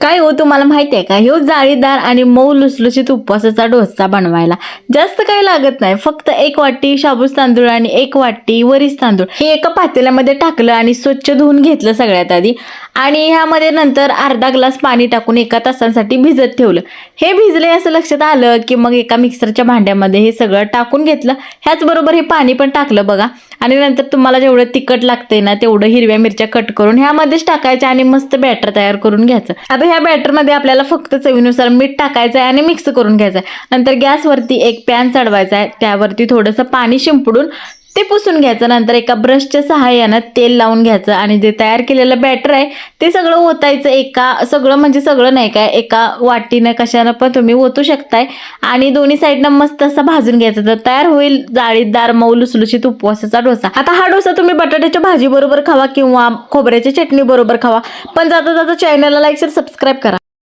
काय हो तुम्हाला माहिती आहे का? ह्यो जाळीदार आणि मऊ लुसलुशीत उपवासाचा डोसा बनवायला. जास्त काही लागत नाही. फक्त एक वाटी शाबूस तांदूळ आणि एक वाटी वरीस तांदूळ. हे एका पातेल्यामध्ये टाकलं आणि स्वच्छ धुवून घेतलं सगळ्यात आधी. आणि ह्यामध्ये नंतर अर्धा ग्लास पाणी टाकून एका तासांसाठी भिजत ठेवलं. हे भिजले असं लक्षात आलं की मग एका मिक्सरच्या भांड्यामध्ये हे सगळं टाकून घेतलं. ह्याचबरोबर हे पाणी पण टाकलं बघा. आणि नंतर तुम्हाला जेवढं तिखट लागतंय ना तेवढं हिरव्या मिरच्या कट करून ह्यामध्येच टाकायच्या आणि मस्त बॅटर तयार करून घ्यायचं. आता ह्या बॅटरमध्ये आपल्याला फक्त चवीनुसार मीठ टाकायचं आहे आणि मिक्स करून घ्यायचं आहे नंतर गॅसवरती एक पॅन चढवायचा आहे त्यावरती थोडंसं पाणी शिंपडून ते पुसून घ्यायचं नंतर एका ब्रशच्या सहाय्यानं तेल लावून घ्यायचं आणि जे तयार केलेलं बॅटर आहे ते सगळं ओतायचं एका सगळं म्हणजे सगळं नाही काय एका वाटीनं कशानं पण तुम्ही ओतू शकताय. आणि दोन्ही साईडनं मस्त असं भाजून घ्यायचं तर तयार होईल जाळीदार मऊ लुसलुशीत उपवासाचा डोसा. आता हा डोसा तुम्ही बटाट्याच्या भाजी बरोबर खावा किंवा खोबऱ्याच्या चटणी बरोबर खावा. पण जाता जाता चॅनलला लाईक सबस्क्राईब करा.